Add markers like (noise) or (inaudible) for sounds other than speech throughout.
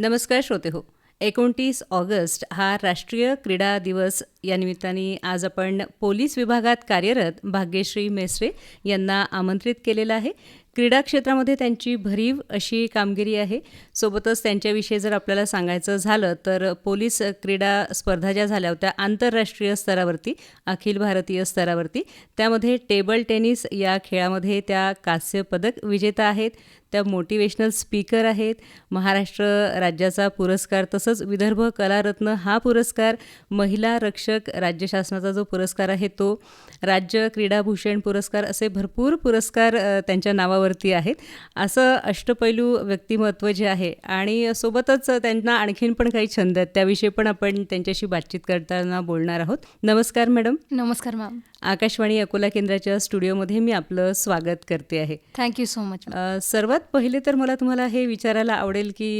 नमस्कार श्रोते हो एकोणतीस ऑगस्ट हा राष्ट्रीय क्रीडा दिवस. या निमित्ताने आज आपण पोलीस विभागात कार्यरत भाग्यश्री मेसरे यांना आमंत्रित केलेलं आहे. क्रीडा क्षेत्रामध्ये त्यांची भरीव अशी कामगिरी आहे. सोबतच त्यांच्याविषयी जर आपल्याला सांगायचं झालं तर पोलीस क्रीडा स्पर्धा ज्या झाल्या होत्या आंतरराष्ट्रीय स्तरावरती अखिल भारतीय स्तरावरती त्यामध्ये टेबल टेनिस या खेळामध्ये त्या कांस्य पदक विजेता आहेत. त्या मोटिवेशनल स्पीकर आहेत. महाराष्ट्र राज्याचा पुरस्कार तसंच विदर्भ कलारत्न हा पुरस्कार महिला रक्षक राज्य शासनाचा जो पुरस्कार आहे तो राज्य क्रीडाभूषण पुरस्कार असे भरपूर पुरस्कार त्यांच्या नावावरती आहेत. असं अष्टपैलू व्यक्तिमत्व जे आहे आणि सोबतच त्यांना आणखीन पण काही छंद आहेत त्याविषयी पण आपण त्यांच्याशी बातचीत करताना बोलणार आहोत. नमस्कार मॅडम. नमस्कार मॅम. आकाशवाणी अकोला केंद्राच्या स्टुडिओमध्ये मी आपलं स्वागत करते आहे. थँक्यू सो मच अ, सर्वात पहिले तर मला तुम्हाला हे विचारायला आवडेल की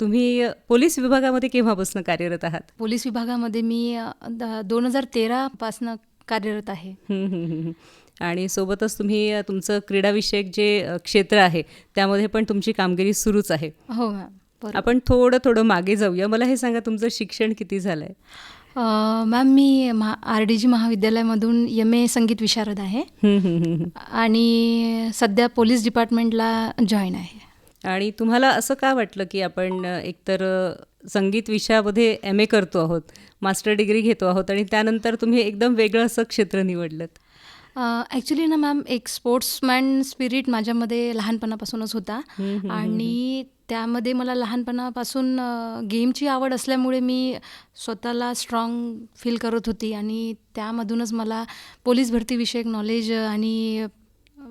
तुम्ही पोलीस विभागामध्ये केव्हापासून कार्यरत आहात? पोलीस विभागामध्ये मी दोन हजार तेरापासनं कार्यरत आहे. हं, हं, हं, हं. आणि सोबतच तुम्ही तुमचं क्रीडाविषयक जे क्षेत्र आहे त्यामध्ये पण तुमची कामगिरी सुरूच आहे. हो बरोबर. आपण थोडं थोडं मागे जाऊया. मला हे सांगा तुमचं शिक्षण किती झालं आहे अ, मॅम मी आर डी जी महाविद्यालयामधून एम ए संगीत विशारद आहे. (laughs) आणि सध्या पोलीस डिपार्टमेंटला जॉईन आहे. आणि तुम्हाला असं का वाटलं की आपण एकतर संगीत विषयामध्ये एम ए करतो आहोत मास्टर डिग्री घेतो आहोत आणि त्यानंतर तुम्ही एकदम वेगळं असं क्षेत्र निवडलं ॲक्च्युली ना मॅम एक स्पोर्ट्समॅन स्पिरिट माझ्यामध्ये लहानपणापासूनच होता. आणि त्यामध्ये मला लहानपणापासून गेमची आवड असल्यामुळे मी स्वतःला स्ट्रॉंग फील करत होती आणि त्यामधूनच मला पोलीस भरतीविषयक नॉलेज आणि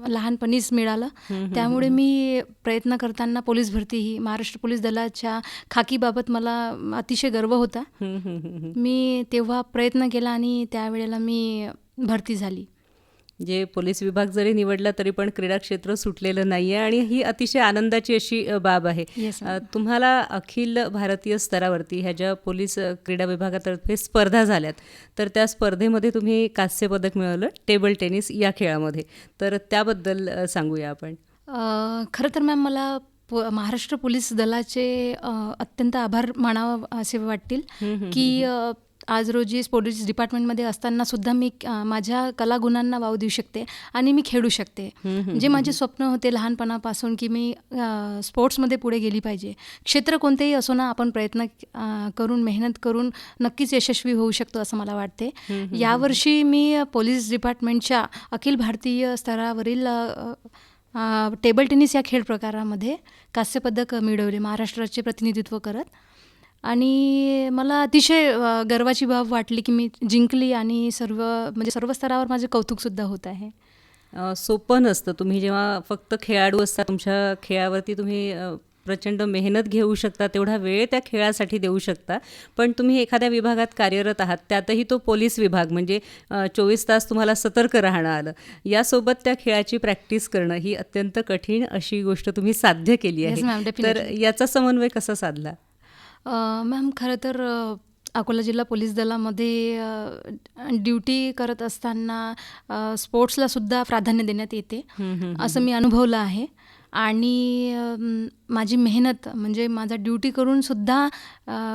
लहानपणीच मिळालं. त्यामुळे मी प्रयत्न करताना पोलीस भरती ही महाराष्ट्र पोलीस दलाच्या खाकीबाबत मला अतिशय गर्व होता. मी तेव्हा प्रयत्न केला आणि त्यावेळेला मी भरती झाली. जे पोलीस विभाग जरी निवडला तरी पण क्रीडा क्षेत्र सुटलेलं नाही आहे आणि ही अतिशय आनंदाची अशी बाब आहे. Yes, तुम्हाला अखिल भारतीय स्तरावरती ह्या ज्या पोलीस क्रीडा विभागातर्फे स्पर्धा झाल्यात तर त्या स्पर्धेमध्ये तुम्ही कांस्य पदक मिळवलं टेबल टेनिस या खेळामध्ये. तर त्याबद्दल सांगूया आपण. खरं तर मॅम मला प महाराष्ट्र पोलीस दलाचे अत्यंत आभार मानावं असे वाटतील की आज रोजी पोलीस डिपार्टमेंटमध्ये असताना सुद्धा मी माझ्या कलागुणांना वाव देऊ शकते आणि मी खेळू शकते. जे माझे स्वप्न होते लहानपणापासून की मी स्पोर्ट्समध्ये पुढे गेली पाहिजे. क्षेत्र कोणतेही असो ना आपण प्रयत्न करून मेहनत करून नक्कीच यशस्वी होऊ शकतो असं मला वाटते. यावर्षी मी पोलीस डिपार्टमेंटच्या अखिल भारतीय स्तरावरील टेबल टेनिस या खेळ प्रकारामध्ये कांस्यपदक मिळवले महाराष्ट्राचे प्रतिनिधित्व करत. आणि मला अतिशय अ, गर्वाची बाब वाटली की मी जिंकली आणि सर्व म्हणजे सर्व स्तरावर माझे कौतुकसुद्धा होत आहे. अ, सोपं नसतं. तुम्ही जेव्हा फक्त खेळाडू असता तुमच्या खेळावरती तुम्ही अ, प्रचंड मेहनत घेऊ शकता तेवढा वेळ त्या खेळासाठी देऊ शकता. पण तुम्ही एखाद्या विभागात कार्यरत आहात त्यातही तो पोलीस विभाग म्हणजे चोवीस तास तुम्हाला सतर्क राहणं आलं. यासोबत त्या खेळाची प्रॅक्टिस करणं ही अत्यंत कठीण अशी गोष्ट तुम्ही साध्य केली Yes, ma'am, आहे तर definitely. याचा समन्वय कसा साधला? मॅम खरं तर अकोला जिल्हा पोलीस दलामध्ये ड्युटी करत असताना स्पोर्ट्सला सुद्धा प्राधान्य देण्यात येते. असं मी अनुभवलं आहे. आणि माझी मेहनत म्हणजे माझा ड्युटी करून सुद्धा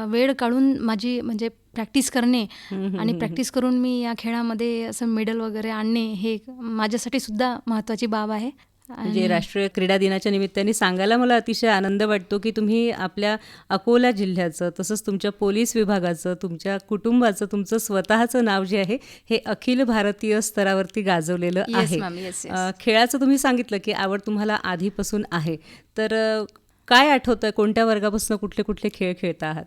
वेळ काढून माझी म्हणजे प्रॅक्टिस करणे आणि प्रॅक्टिस करून मी या खेळामध्ये असं मेडल वगैरे आणणे हे माझ्यासाठी सुद्धा महत्त्वाची बाब आहे. म्हणजे राष्ट्रीय क्रीडा दिनाच्या निमित्ताने सांगायला मला अतिशय आनंद वाटतो की तुम्ही आपल्या अकोला जिल्ह्याचं तसंच तुमच्या पोलीस विभागाचं तुमच्या कुटुंबाचं तुमचं स्वतःचं नाव जे आहे हे अखिल भारतीय स्तरावरती गाजवलेलं Yes, आहे. Yes, yes. खेळाचं तुम्ही सांगितलं की आवड तुम्हाला आधीपासून आहे. तर काय आठवतं कोणत्या वर्गापासून कुठले कुठले खेळ खेळता आहात?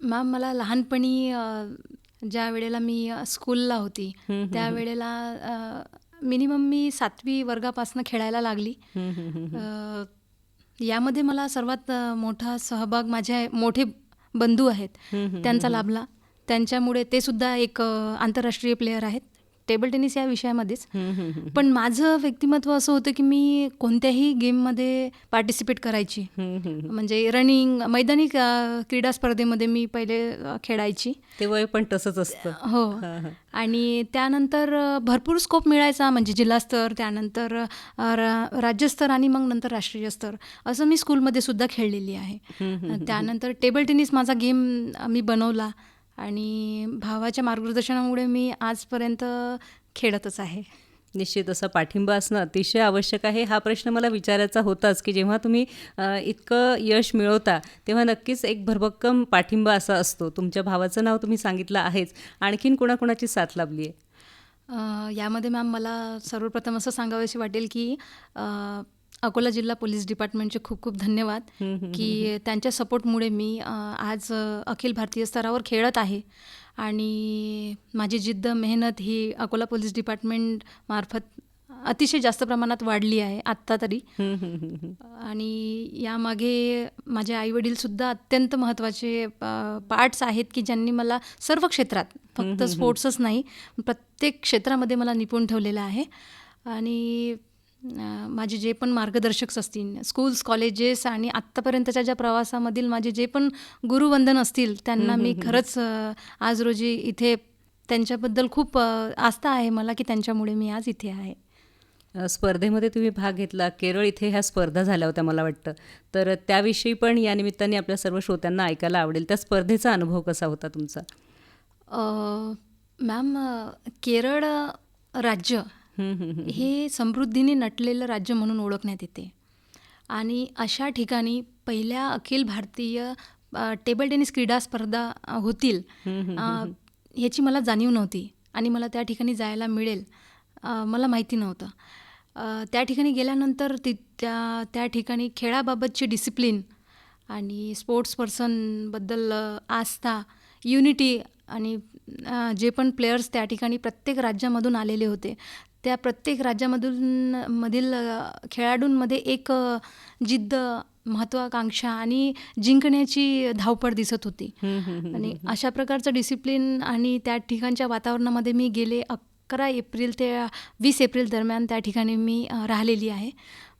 मॅम मला लहानपणी ज्या वेळेला मी स्कूलला होती त्यावेळेला मिनिमम मी सातवी वर्गापासून खेळायला लागली. अ, यामध्ये मला सर्वात अ, मोठा सहभाग माझे मोठे बंधू आहेत. त्यांचा लाभला. त्यांच्यामुळे ते सुद्धा एक अ, आंतरराष्ट्रीय प्लेयर आहेत. टेबल टेनिस या विषयामध्येच. पण माझं व्यक्तिमत्व असं होतं की मी कोणत्याही गेममध्ये पार्टिसिपेट करायची. म्हणजे रनिंग मैदानी क्रीडा स्पर्धेमध्ये मी पहिले खेळायची. ते वय पण तसंच असतं. हो. आणि त्यानंतर भरपूर स्कोप मिळायचा म्हणजे जिल्हास्तर त्यानंतर राज्यस्तर आणि मग नंतर राष्ट्रीय स्तर. असं मी स्कूलमध्ये सुद्धा खेळलेली आहे. त्यानंतर टेबल टेनिस माझा गेम मी बनवला. आणि भावाच्या मार्गदर्शनामुळे मी आजपर्यंत खेळतच आहे. निश्चित असा पाठिंबा असणं अतिशय आवश्यक आहे. हा प्रश्न मला विचारायचा होताच की जेव्हा तुम्ही इतकं यश मिळवता तेव्हा नक्कीच एक भरभक्कम पाठिंबा असा असतो. तुमच्या भावाचं नाव तुम्ही सांगितलं आहेच. आणखीन कोणाकोणाची साथ लाभली आहे? यामध्ये मॅम मला सर्वप्रथम असं सांगावेसे वाटेल की अकोला जिल्हा पोलीस डिपार्टमेंटचे खूप खूप धन्यवाद की त्यांच्या सपोर्टमुळे मी आज अखिल भारतीय स्तरावर खेळत आहे. आणि माझी जिद्द मेहनत ही अकोला पोलीस डिपार्टमेंट मार्फत अतिशय जास्त प्रमाणात वाढली आहे आत्ता तरी. आणि यामागे माझे आईवडीलसुद्धा अत्यंत महत्त्वाचे पार्ट्स आहेत की ज्यांनी मला सर्व क्षेत्रात फक्त स्पोर्ट्सच नाही प्रत्येक क्षेत्रामध्ये मला निपुण ठेवलेलं आहे. आणि माझे जे पण मार्गदर्शक असतील स्कूल्स कॉलेजेस आणि आत्तापर्यंतच्या ज्या प्रवासामधील माझे जे पण गुरुवंदन असतील त्यांना मी खरंच आज रोजी इथे त्यांच्याबद्दल खूप आस्था आहे मला की त्यांच्यामुळे मी आज इथे आहे. स्पर्धेमध्ये तुम्ही भाग घेतला. केरळ इथे ह्या स्पर्धा झाल्या होत्या मला वाटतं. तर त्याविषयी पण या निमित्ताने आपल्या सर्व श्रोत्यांना ऐकायला आवडेल. त्या स्पर्धेचा अनुभव कसा होता तुमचा? मॅम केरळ राज्य. हे समृद्धीने नटलेलं राज्य म्हणून ओळखण्यात येते. आणि अशा ठिकाणी पहिल्या अखिल भारतीय टेबल टेनिस क्रीडा स्पर्धा होतील. ह्याची मला जाणीव नव्हती आणि मला त्या ठिकाणी जायला मिळेल मला माहिती नव्हतं. त्या ठिकाणी गेल्यानंतर ती त्या त्या ठिकाणी खेळाबाबतची डिसिप्लिन आणि स्पोर्ट्स पर्सनबद्दल आस्था युनिटी आणि जे पण प्लेयर्स त्या ठिकाणी प्रत्येक राज्यामधून आलेले होते त्या प्रत्येक राज्यामधून मधील खेळाडूंमध्ये एक जिद्द महत्त्वाकांक्षा आणि जिंकण्याची धावपळ दिसत होती. आणि अशा प्रकारचं डिसिप्लिन आणि त्या ठिकाणच्या वातावरणामध्ये मी गेले अकरा एप्रिल ते वीस एप्रिल दरम्यान त्या ठिकाणी मी राहिलेली आहे.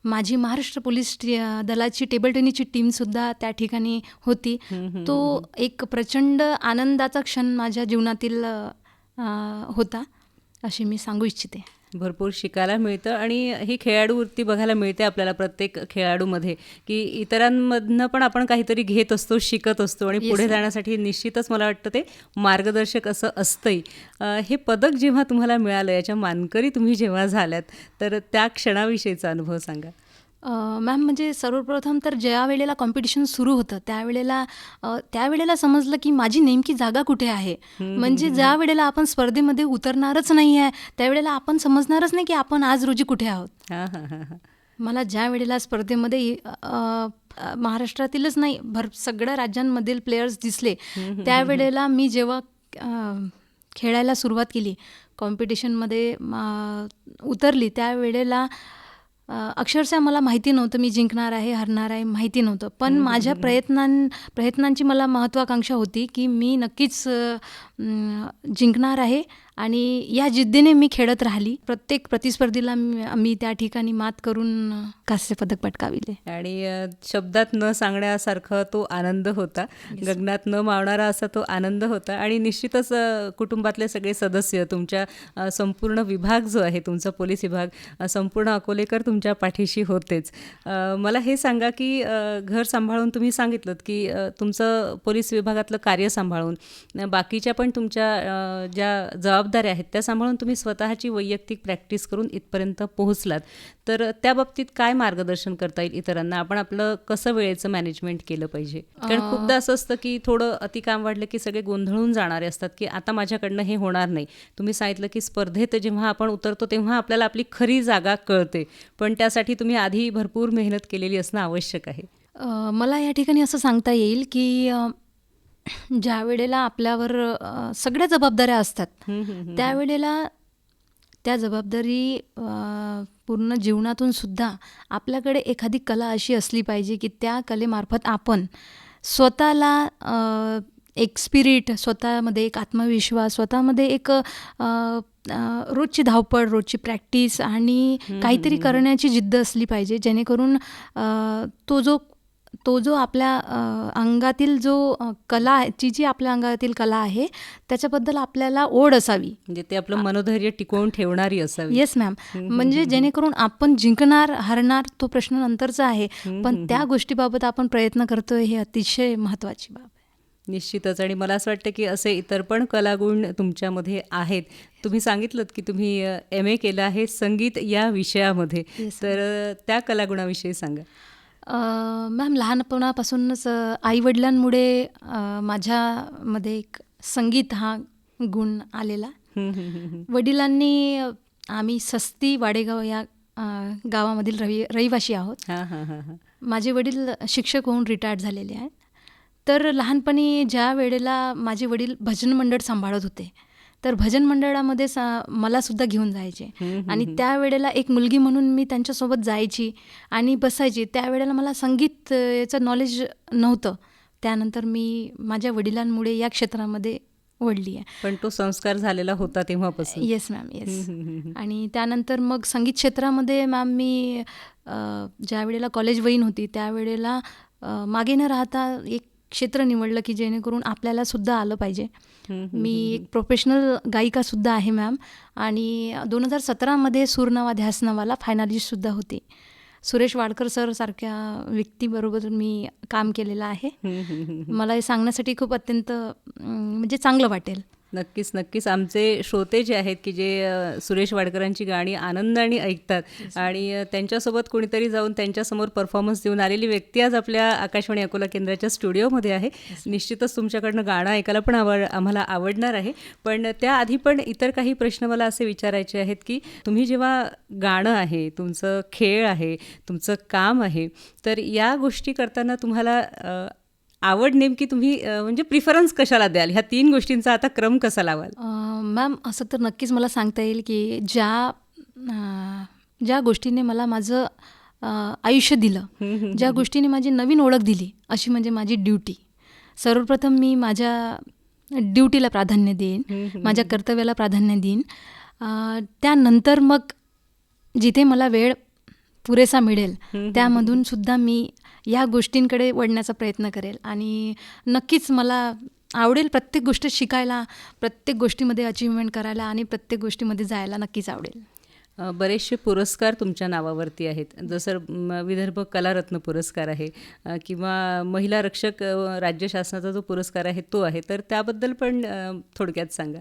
माझी महाराष्ट्र पोलीस दलाची टेबल टेनिसची टीमसुद्धा त्या ठिकाणी होती. तो एक प्रचंड आनंदाचा क्षण माझ्या जीवनातील होता अशी मी सांगू इच्छिते. भरपूर शिकायला मिळतं आणि ही खेळाडू वृत्ती बघायला मिळते आपल्याला प्रत्येक खेळाडूमध्ये की इतरांमधनं पण आपण काहीतरी घेत असतो शिकत असतो आणि पुढे. जाण्यासाठी निश्चितच मला वाटतं ते मार्गदर्शक असं असतंही हे पदक जेव्हा तुम्हाला मिळालं याच्या मानकरी तुम्ही जेव्हा झाल्यात तर त्या क्षणाविषयीचा अनुभव सांगा मॅम म्हणजे सर्वप्रथम तर ज्या वेळेला कॉम्पिटिशन सुरू होतं त्यावेळेला त्यावेळेला समजलं की माझी नेमकी जागा कुठे आहे. म्हणजे ज्या वेळेला आपण स्पर्धेमध्ये उतरणारच नाही आहे त्यावेळेला आपण समजणारच नाही की आपण आज रोजी कुठे आहोत. मला ज्या वेळेला स्पर्धेमध्ये महाराष्ट्रातीलच नाही भर सगळ्या राज्यांमधील प्लेयर्स दिसले त्यावेळेला मी जेव्हा खेळायला सुरुवात केली कॉम्पिटिशनमध्ये उतरली त्यावेळेला अक्षरशः मला माहिती नव्हतं मी जिंकणार आहे हरणार आहे माहिती नव्हतं. पण माझ्या प्रयत्नां प्रयत्नांची मला महत्त्वाकांक्षा होती की मी नक्कीच जिंकणार आहे. आणि या जिद्दीने मी खेळत राहिली. प्रत्येक प्रतिस्पर्धीला मी त्या ठिकाणी मात करून कांस्य पदक पटकाविले. आणि शब्दात न सांगण्यासारखा तो आनंद होता. गगनात न मावणारा असा तो आनंद होता. आणि निश्चितच कुटुंबातले सगळे सदस्य तुमच्या संपूर्ण विभाग जो आहे तुमचा पोलीस विभाग संपूर्ण अकोलेकर तुमच्या पाठीशी होतेच. मला हे सांगा की घर सांभाळून तुम्ही सांगितलं की तुमचं पोलीस विभागातलं कार्य सांभाळून बाकीच्या पण तुमच्या ज्या जबाबदाऱ्या आहेत. त्या सांभाळून तुम्ही स्वतःची वैयक्तिक प्रॅक्टिस करून इथपर्यंत पोहोचलात. तर त्या बाबतीत काय मार्गदर्शन करता येईल इतरांना? आपण आपलं कसं वेळेचं मॅनेजमेंट केलं पाहिजे? कारण खूपदा असं असतं की थोडं अति काम वाढलं की सगळे गोंधळून जाणारे असतात की आता माझ्याकडनं हे होणार नाही. तुम्ही सांगितलं की स्पर्धेत जेव्हा आपण उतरतो तेव्हा आपल्याला आपली खरी जागा कळते. पण त्यासाठी तुम्ही आधी भरपूर मेहनत केलेली असणं आवश्यक आहे. मला या ठिकाणी असं सांगता येईल की ज्या वेळेला आपल्यावर अ, सगळ्या जबाबदाऱ्या असतात हम्म, हम्म, हम्म. त्यावेळेला त्या जबाबदारी अ, पूर्ण जीवनातून सुद्धा आपल्याकडे एखादी कला अशी असली पाहिजे की त्या कलेमार्फत आपण स्वतःला अ, एक स्पिरिट स्वतःमध्ये एक आत्मविश्वास स्वतःमध्ये एक अ, अ, रोजची धावपळ रोजची प्रॅक्टिस आणि काहीतरी करण्याची जिद्द असली पाहिजे जेणेकरून अ, तो जो तो जो आपल्या अंगातील जो कला आहे जी आपल्या अंगातील कला आहे त्याच्याबद्दल आपल्याला ओढ असावी. म्हणजे ते आपलं मनोधैर्य टिकवून ठेवणारी असावी. Yes ma'am. म्हणजे जेणेकरून आपण जिंकणार हरणार तो प्रश्न नंतरचा आहे. पण त्या गोष्टीबाबत आपण प्रयत्न करतोय हे अतिशय महत्त्वाची बाब आहे. निश्चितच. आणि मला असं वाटतं की असे इतर पण कलागुण तुमच्यामध्ये आहेत. तुम्ही सांगितलं की तुम्ही एम ए केलं आहे संगीत या विषयामध्ये. Yes, तर त्या कलागुणाविषयी सांगा. मॅम लहानपणापासूनच आई वडिलांमुळे माझ्यामध्ये एक संगीत हा गुण आलेला. (laughs) वडिलांनी आम्ही सस्ती वाडेगाव या गावामधील रवि रहिवाशी आहोत. माझे वडील शिक्षक होऊन रिटायर्ड झालेले आहेत. तर लहानपणी ज्या वेळेला माझे वडील भजन मंडळ सांभाळत होते तर भजन मंडळामध्ये सा मला सुद्धा घेऊन जायचे. आणि त्यावेळेला एक मुलगी म्हणून मी त्यांच्यासोबत जायची आणि बसायची. त्यावेळेला मला संगीत याचं नॉलेज नव्हतं. त्यानंतर मी माझ्या वडिलांमुळे या क्षेत्रामध्ये वळली आहे. पण तो संस्कार झालेला होता तेव्हापासून. Yes ma'am yes. आणि त्यानंतर मग संगीत क्षेत्रामध्ये मॅम मी ज्या वेळेला कॉलेज वहीन होती त्यावेळेला मागे न राहता एक क्षेत्र निवडलं की जेणेकरून आपल्याला सुद्धा आलं पाहिजे. मी एक प्रोफेशनल गायिकासुद्धा आहे मॅम आणि दोन हजार सतरामध्ये सूरनावा ध्यासनावाला फायनालिस्टसुद्धा होते. सुरेश वाडकर सर सारख्या व्यक्तीबरोबर मी काम केलेलं आहे. मला हे सांगण्यासाठी खूप अत्यंत म्हणजे चांगलं वाटेल. नक्कीच नक्कीच. आमचे श्रोते जे आहेत की जे सुरेश वाडकरांची गाणी आनंदाने ऐकतात आणि त्यांच्यासोबत कोणीतरी जाऊन त्यांच्यासमोर परफॉर्मन्स देऊन आलेली व्यक्ती आज आपल्या आकाशवाणी अकोला केंद्राच्या स्टुडिओमध्ये आहे. निश्चितच तुमच्याकडनं गाणं ऐकायला पण आवड आम्हाला आवडणार आहे. पण त्याआधी पण इतर काही प्रश्न मला असे विचारायचे आहेत की तुम्ही जेव्हा गाणं आहे तुमचं खेळ आहे तुमचं काम आहे तर या गोष्टी करताना तुम्हाला आवड नेमकी तुम्ही म्हणजे प्रिफरन्स कशाला द्याल? ह्या तीन गोष्टींचा आता क्रम कसा लावाल? मॅम असं तर नक्कीच मला सांगता येईल की ज्या ज्या गोष्टीने मला माझं आयुष्य दिलं ज्या गोष्टीने माझी नवीन ओळख दिली अशी म्हणजे माझी ड्युटी. सर्वप्रथम मी माझ्या ड्युटीला प्राधान्य देईन माझ्या कर्तव्याला प्राधान्य देईन. त्यानंतर मग जिथे मला वेळ पुरेसा मिळेल. त्यामधून सुद्धा मी या गोष्टींकडे वळण्याचा प्रयत्न करेल. आणि नक्कीच मला आवडेल प्रत्येक गोष्ट शिकायला प्रत्येक गोष्टीमध्ये अचिव्हमेंट करायला आणि प्रत्येक गोष्टीमध्ये जायला नक्कीच आवडेल. बरेचसे पुरस्कार तुमच्या नावावरती आहेत. जसं विदर्भ कलारत्न पुरस्कार आहे किंवा महिला रक्षक राज्य शासनाचा जो पुरस्कार आहे तो आहे. तर त्याबद्दल पण थोडक्यात सांगा.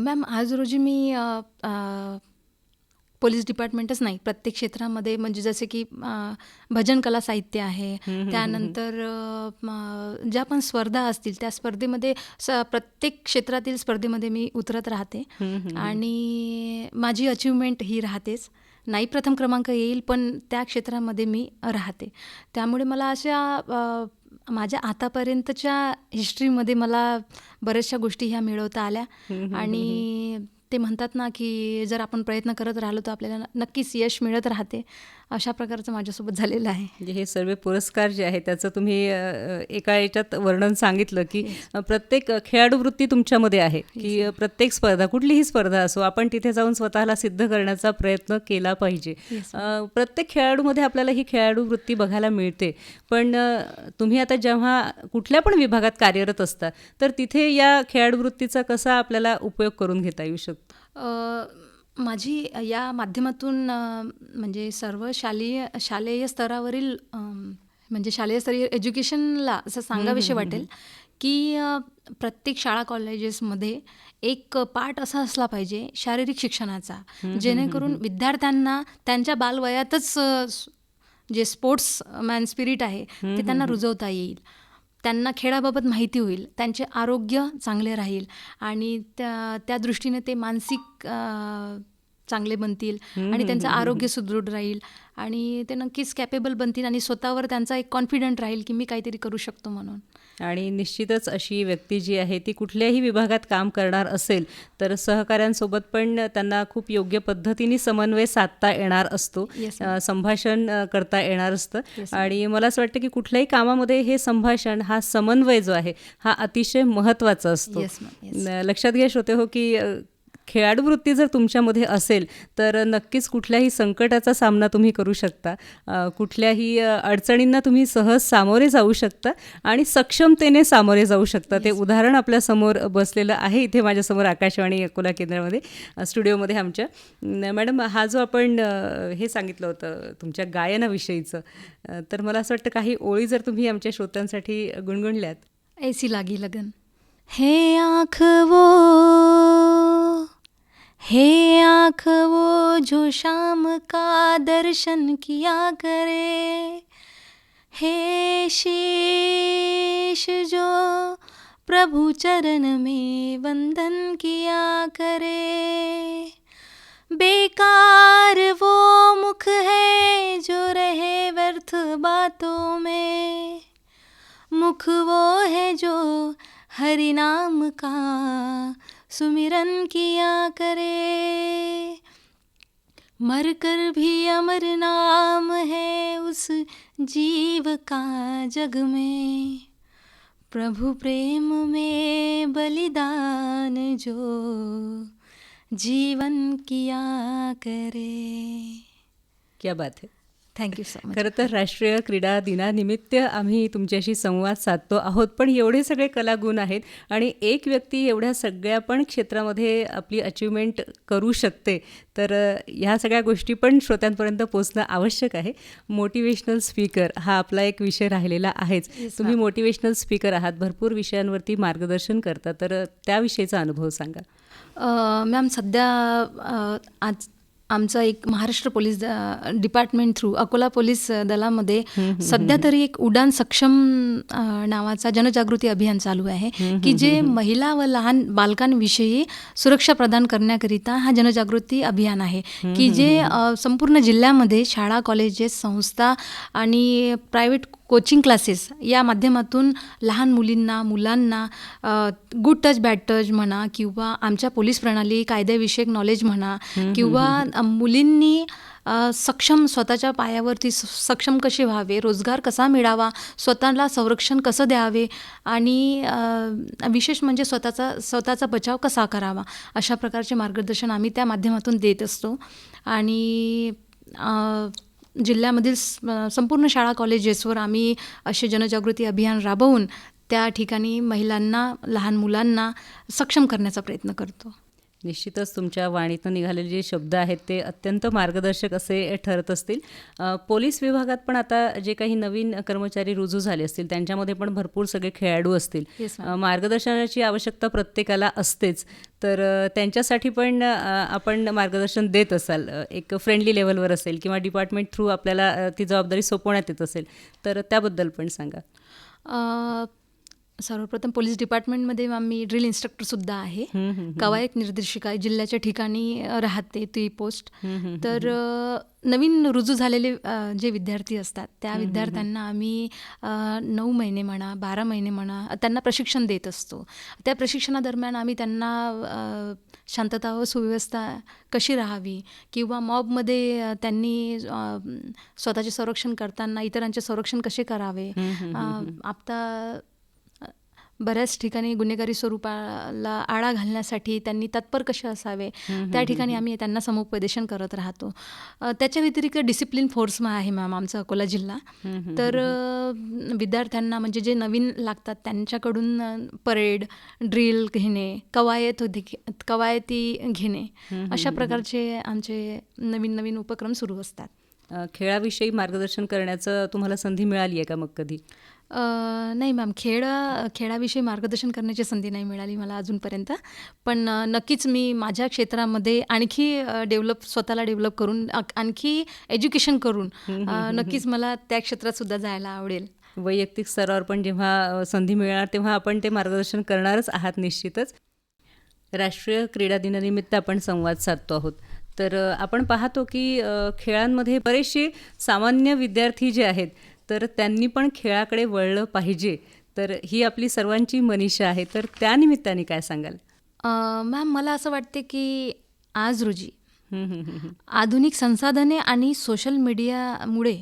मॅम आज रोजी मी पोलीस डिपार्टमेंटच नाही. प्रत्येक क्षेत्रामध्ये म्हणजे जसे की भजन कला साहित्य आहे. त्यानंतर ज्या पण स्पर्धा असतील त्या स्पर्धेमध्ये प्रत्येक क्षेत्रातील स्पर्धेमध्ये मी उतरत राहते. आणि माझी अचिव्हमेंट ही राहतेच. नाही प्रथम क्रमांक येईल पण त्या क्षेत्रामध्ये मी राहते. त्यामुळे मला अशा माझ्या आतापर्यंतच्या हिस्ट्रीमध्ये मला बऱ्याचशा गोष्टी ह्या मिळवता आल्या. आणि ते म्हणतात ना की जर आपण प्रयत्न करत राहिलो तर आपल्याला नक्कीच यश मिळत राहते. अशा प्रकारचं माझ्यासोबत झालेलं आहे. म्हणजे हे सर्व पुरस्कार जे आहे त्याचं तुम्ही एका याच्यात वर्णन सांगितलं की प्रत्येक खेळाडू वृत्ती तुमच्यामध्ये आहे की प्रत्येक स्पर्धा कुठलीही स्पर्धा असो आपण तिथे जाऊन स्वतःला सिद्ध करण्याचा प्रयत्न केला पाहिजे. प्रत्येक खेळाडूमध्ये आपल्याला ही खेळाडू वृत्ती बघायला मिळते. पण तुम्ही आता जेव्हा कुठल्या पण विभागात कार्यरत असता तर तिथे या खेळाडू वृत्तीचा कसा आपल्याला उपयोग करून घेता येऊ शकतो? माझी या माध्यमातून म्हणजे सर्व शालेय शालेय स्तरावरील म्हणजे शालेय स्तरीय एज्युकेशनला असं सांगाविषयी वाटेल की प्रत्येक शाळा कॉलेजेसमध्ये एक पाठ असा असला पाहिजे शारीरिक शिक्षणाचा जेणेकरून विद्यार्थ्यांना त्यांच्या बालवयातच जे स्पोर्ट्स मॅन स्पिरिट आहे ते त्यांना रुजवता येईल. त्यांना खेळाबाबत माहिती होईल त्यांचे आरोग्य चांगले राहील आणि त्या त्या दृष्टीने ते मानसिक चांगले बनतील आणि त्यांचं आरोग्य सुदृढ राहील आणि ते नक्कीच कॅपेबल बनतील आणि स्वतःवर त्यांचा एक कॉन्फिडंट राहील की मी काहीतरी करू शकतो म्हणून. आणि निश्चितच अशी व्यक्ती जी आहे ती कुठल्याही विभागात काम करणार असेल तर सहकाऱ्यांसोबत पण त्यांना खूप योग्य पद्धतीने समन्वय साधता येणार असतो. Yes, संभाषण करता येणार असतं. Yes, आणि मला असं वाटतं की कुठल्याही कामामध्ये हे संभाषण हा समन्वय जो आहे हा अतिशय महत्त्वाचा असतो. Yes. Yes. लक्षात घ्या श्रोते हो की खेळाडू वृत्ती जर तुमच्यामध्ये असेल तर नक्कीच कुठल्याही संकटाचा सामना तुम्ही करू शकता. कुठल्याही अडचणींना तुम्ही सहज सामोरे जाऊ शकता आणि सक्षमतेने सामोरे जाऊ शकता. ते उदाहरण आपल्यासमोर बसलेलं आहे इथे माझ्यासमोर आकाशवाणी अकोला केंद्रामध्ये स्टुडिओमध्ये आमच्या. मॅडम हा जो आपण हे सांगितलं होतं तुमच्या गायनाविषयीचं तर मला असं वाटतं काही ओळी जर तुम्ही आमच्या श्रोत्यांसाठी गुणगुणल्यात. ऐसी लागी लगन. हे आँख वो आँख, वो जो शाम का दर्शन किया करे। हे शीश, जो प्रभु चरण में वंदन किया करे। बेकार वो मुख है, जो रहे व्यर्थ बातों में। मुख वो है, जो हरि नाम का सुमिरन किया करे मर कर भी अमर नाम है उस जीव का जग में। प्रभु प्रेम में बलिदान जो जीवन किया करे क्या बात है? थँक्यू सो मच खरं तर राष्ट्रीय क्रीडा दिनानिमित्त आम्ही तुमच्याशी संवाद साधतो आहोत. पण एवढे सगळे कलागुण आहेत आणि एक व्यक्ती एवढ्या सगळ्या पण क्षेत्रामध्ये आपली अचिव्हमेंट करू शकते तर ह्या सगळ्या गोष्टी पण श्रोत्यांपर्यंत पोचणं आवश्यक आहे. मोटिवेशनल स्पीकर हा आपला एक विषय राहिलेला आहेच. तुम्ही मोटिवेशनल स्पीकर आहात. भरपूर विषयांवरती मार्गदर्शन करता. तर त्याविषयीचा अनुभव सांगा. मॅम सध्या आज आमचं एक Maharashtra police department through Akola police दलामध्ये सध्या तरी एक उडान सक्षम नावाचा जनजागृती अभियान चालू आहे. की जे महिला व लहान बालकांविषयी सुरक्षा प्रदान करण्याकरिता हा जनजागृती अभियान आहे. की जे संपूर्ण जिल्ह्यामध्ये शाळा कॉलेजेस संस्था आणि प्रायव्हेट कोचिंग क्लासेस. या माध्यमातून लहान मुलींना मुलांना गुड टच बॅड टच म्हणा किंवा आमच्या पोलीस प्रणाली कायद्याविषयक नॉलेज म्हणा किंवा मुलींनी सक्षम स्वतःच्या पायावरती स- सक्षम कसे व्हावे रोजगार कसा मिळावा स्वतःला संरक्षण कसं द्यावे आणि विशेष म्हणजे स्वतःचा स्वतःचा बचाव कसा करावा अशा प्रकारचे मार्गदर्शन आम्ही त्या माध्यमातून देत असतो. आणि जिल्ह्यामधील संपूर्ण शाळा कॉलेजेसवर आम्ही असे जनजागृती अभियान राबवून त्या ठिकाणी महिलांना लहान मुलांना सक्षम करण्याचा प्रयत्न करतो. निश्चितच तुमच्या वाणीतून निघालेले जे शब्द आहेत ते अत्यंत मार्गदर्शक असे ठरत असतील. पोलीस विभागात पण आता जे काही नवीन कर्मचारी रुजू झाले असतील त्यांच्यामध्ये पण भरपूर सगळे खेळाडू असतील. Yes, मार्गदर्शनाची आवश्यकता प्रत्येकाला असतेच. तर त्यांच्यासाठी पण आपण मार्गदर्शन देत असाल. एक फ्रेंडली लेवलवर असेल किंवा डिपार्टमेंट थ्रू आपल्याला ती जबाबदारी सोपवण्यात येत असेल. तर त्याबद्दल पण सांगा. सर्वप्रथम पोलीस डिपार्टमेंटमध्ये आम्ही ड्रिल इन्स्ट्रक्टरसुद्धा आहे. कवायत निर्देशिका जिल्ह्याच्या ठिकाणी राहते ती पोस्ट. तर नवीन रुजू झालेले जे विद्यार्थी असतात त्या विद्यार्थ्यांना आम्ही नऊ महिने म्हणा बारा महिने म्हणा त्यांना प्रशिक्षण देत असतो. त्या प्रशिक्षणादरम्यान आम्ही त्यांना शांतता व सुव्यवस्था कशी राहावी किंवा मॉबमध्ये त्यांनी स्वतःचे संरक्षण करताना इतरांचे संरक्षण कसे करावे? आता बऱ्याच ठिकाणी गुन्हेगारी स्वरूपाला आळा घालण्यासाठी त्यांनी तत्पर कसे असावे? त्या ठिकाणी आम्ही त्यांना समुपदेशन करत राहतो. त्याच्या व्यतिरिक्त डिसिप्लिन फोर्स आहे मॅम आमचा अकोला जिल्हा. तर विद्यार्थ्यांना म्हणजे जे नवीन लागतात त्यांच्याकडून परेड ड्रिल घेणे कवायत कवायती घेणे अशा प्रकारचे आमचे नवीन नवीन उपक्रम सुरू असतात. खेळाविषयी मार्गदर्शन करण्याचं तुम्हाला संधी मिळाली आहे का मग कधी? अ, नाही मॅम खेळ खेळाविषयी मार्गदर्शन करण्याची संधी नाही मिळाली मला अजूनपर्यंत. पण अ, नक्कीच मी माझ्या क्षेत्रामध्ये आणखी डेव्हलप स्वतःला डेव्हलप करून अ- आणखी एज्युकेशन करून अ, नक्कीच मला त्या क्षेत्रात सुद्धा जायला आवडेल. वैयक्तिक स्तरावर पण जेव्हा अ, संधी मिळणार तेव्हा आपण ते मार्गदर्शन करणारच आहात निश्चितच. राष्ट्रीय क्रीडा दिनानिमित्त आपण संवाद साधतो आहोत. तर अ, आपण पाहतो की अ, खेळांमध्ये बरेचसे सामान्य विद्यार्थी जे आहेत तर त्यांनी पण खेळाकडे वळलं पाहिजे. तर ही आपली सर्वांची मनीषा आहे. तर त्या निमित्ताने काय सांगाल? मॅम मला असं वाटते की आज रोजी. आधुनिक संसाधने आणि सोशल मीडियामुळे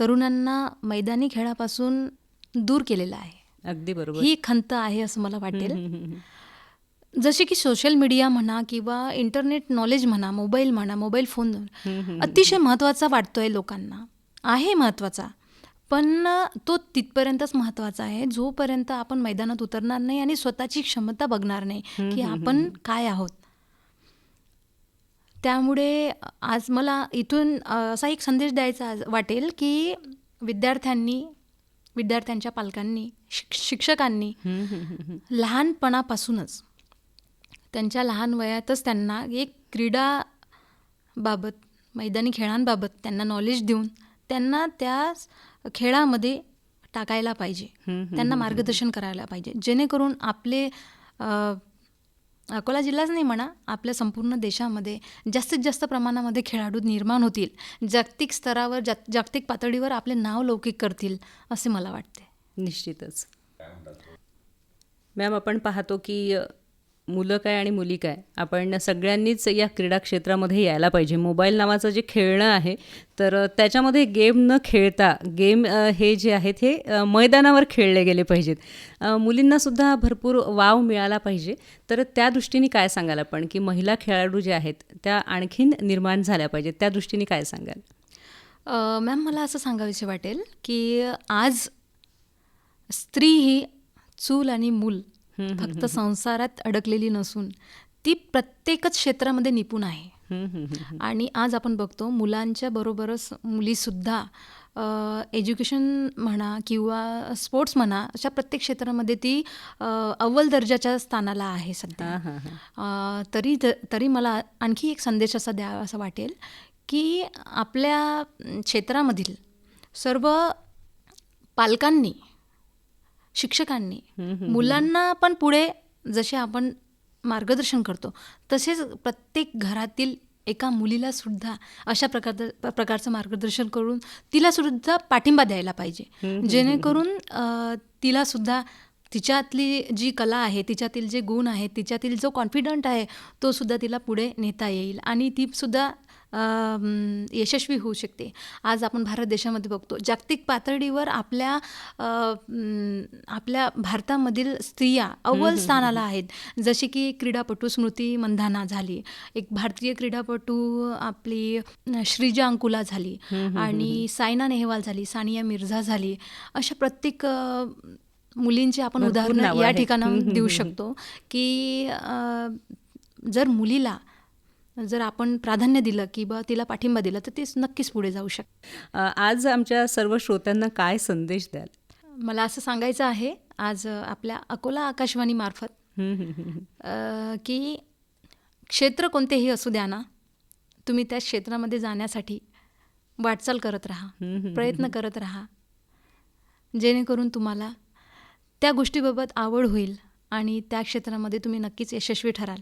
तरुणांना मैदानी खेळापासून दूर केलेलं आहे. अगदी बरोबर. ही खंत आहे असं मला वाटेल. जसे की सोशल मीडिया म्हणा किंवा इंटरनेट नॉलेज म्हणा मोबाईल म्हणा मोबाईल फोन अतिशय महत्त्वाचा वाटतो आहे लोकांना. आहे महत्त्वाचा. पण तो तिथपर्यंतच महत्त्वाचा आहे. जोपर्यंत आपण मैदानात उतरणार नाही आणि स्वतःची क्षमता बघणार नाही की आपण काय आहोत. त्यामुळे आज मला इथून असा एक संदेश द्यायचा वाटेल की विद्यार्थ्यांनी विद्यार्थ्यांच्या पालकांनी शिक शिक्षकांनी लहानपणापासूनच त्यांच्या लहान वयातच त्यांना एक क्रीडाबाबत मैदानी खेळांबाबत त्यांना नॉलेज देऊन त्यांना त्या खेळामध्ये टाकायला पाहिजे. त्यांना मार्गदर्शन करायला पाहिजे. जेणेकरून आपले अकोला जिल्हाच नाही म्हणा आपल्या संपूर्ण देशामध्ये जास्तीत जास्त प्रमाणामध्ये खेळाडू निर्माण होतील. जागतिक स्तरावर जाग जागतिक पातळीवर आपले नाव लौकिक करतील असे मला वाटते. निश्चितच. मॅम आपण पाहतो की मुलं काय आणि मुली काय आपण सगळ्यांनीच या क्रीडा क्षेत्रामध्ये यायला पाहिजे. मोबाईल नावाचं जे खेळणं आहे तर त्याच्यामध्ये गेम न खेळता गेम हे जे आहेत हे मैदानावर खेळले गेले पाहिजेत. मुलींनासुद्धा भरपूर वाव मिळाला पाहिजे. तर त्या दृष्टीने काय सांगाल आपण? की महिला खेळाडू जे आहेत त्या आणखीन निर्माण झाल्या पाहिजेत. त्या दृष्टीने काय सांगाल? मॅम मला असं सांगावीसे वाटेल की आज स्त्री ही चूल आणि मूल फक्त संसारात अडकलेली नसून ती प्रत्येकच क्षेत्रामध्ये निपुण आहे. आणि आज आपण बघतो मुलांच्या बरोबरच मुलीसुद्धा एज्युकेशन म्हणा किंवा स्पोर्ट्स म्हणा अशा प्रत्येक क्षेत्रामध्ये ती अव्वल दर्जाच्या स्थानाला आहे सध्या. तरी तरी मला आणखी एक संदेश असा द्यावा असं वाटेल की आपल्या क्षेत्रामधील सर्व पालकांनी शिक्षकांनी. मुलांना पण पुढे जसे आपण मार्गदर्शन करतो तसेच प्रत्येक घरातील एका मुलीला सुद्धा अशा प्रकार प्रकारचं मार्गदर्शन करून तिला सुद्धा पाठिंबा द्यायला पाहिजे. जेणेकरून तिला सुद्धा तिच्यातली जी कला आहे तिच्यातील जे गुण आहेत तिच्यातील जो कॉन्फिडंट आहे तो सुद्धा तिला पुढे नेता येईल आणि ती सुद्धा यशस्वी होऊ शकते. आज आपण भारत देशामध्ये बघतो जागतिक पातळीवर आपल्या आपल्या भारतामधील स्त्रिया अव्वल स्थानाला आहेत. जशी की क्रीडापटू स्मृती मंधाना झाली एक भारतीय क्रीडापटू आपली श्रीजा अंकुला झाली आणि सायना नेहवाल झाली सानिया मिर्झा झाली. अशा प्रत्येक मुलींची आपण उदाहरणं या. ठिकाणाहून देऊ शकतो की जर मुलीला जर आपण प्राधान्य दिलं की बा तिला पाठिंबा दिला तर ती नक्कीच पुढे जाऊ शकते आज आमच्या सर्व श्रोत्यांना काय संदेश द्याल? मला असं सांगायचं आहे आज आपल्या अकोला हम्म. अ, की क्षेत्र कोणतेही असू द्या ना तुम्ही त्या क्षेत्रामध्ये जाण्यासाठी वाटचाल करत राहा प्रयत्न करत राहा. जेणेकरून तुम्हाला त्या गोष्टीबाबत आवड होईल आणि त्या क्षेत्रामध्ये तुम्ही नक्कीच यशस्वी ठराल.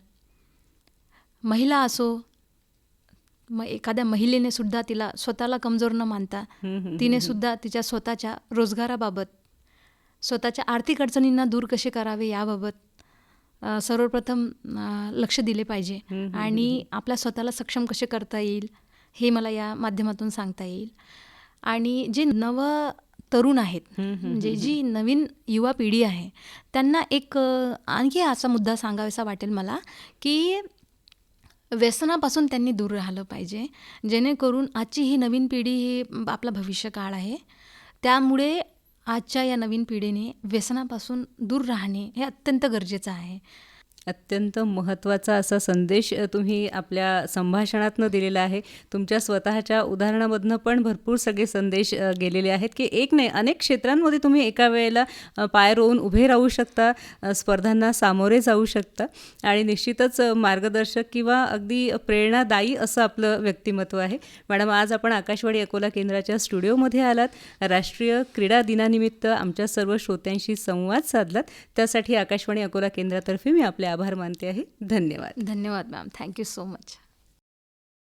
महिला असो मग एखाद्या महिलेने सुद्धा तिला स्वतःला कमजोर न मानता तिने सुद्धा तिच्या स्वतःच्या रोजगाराबाबत स्वतःच्या आर्थिक अडचणींना दूर कसे करावे याबाबत सर्वप्रथम लक्ष दिले पाहिजे आणि आपल्या स्वतःला सक्षम कसे करता येईल हे मला या माध्यमातून सांगता येईल. आणि जे नव तरुण आहेत म्हणजे जी नवीन युवा पिढी आहे त्यांना एक आणखी असा मुद्दा सांगावासा वाटेल मला की व्यसनापासून त्यांनी दूर राहिलं पाहिजे. जेणेकरून आजची ही नवीन पिढी ही आपला भविष्यकाळ आहे. त्यामुळे आजच्या या नवीन पिढीने व्यसनापासून दूर राहणे हे अत्यंत गरजेचं आहे. अत्यंत महत्त्वाचा असा संदेश तुम्ही आपल्या संभाषणातनं दिलेला आहे. तुमच्या स्वतःच्या उदाहरणामधनं पण भरपूर सगळे संदेश गेलेले आहेत की एक नाही अनेक क्षेत्रांमध्ये तुम्ही एका वेळेला पाय रोवून उभे राहू शकता स्पर्धांना सामोरे जाऊ शकता आणि निश्चितच मार्गदर्शक किंवा अगदी प्रेरणादायी असं आपलं व्यक्तिमत्व आहे. मॅडम आज आपण आकाशवाणी अकोला केंद्राच्या स्टुडिओमध्ये आलात. राष्ट्रीय क्रीडा दिनानिमित्त आमच्या सर्व श्रोत्यांशी संवाद साधलात. त्यासाठी आकाशवाणी अकोला केंद्रातर्फे मी आपल्या आभार मानते आहे. धन्यवाद. धन्यवाद मॅम थँक्यू सो मच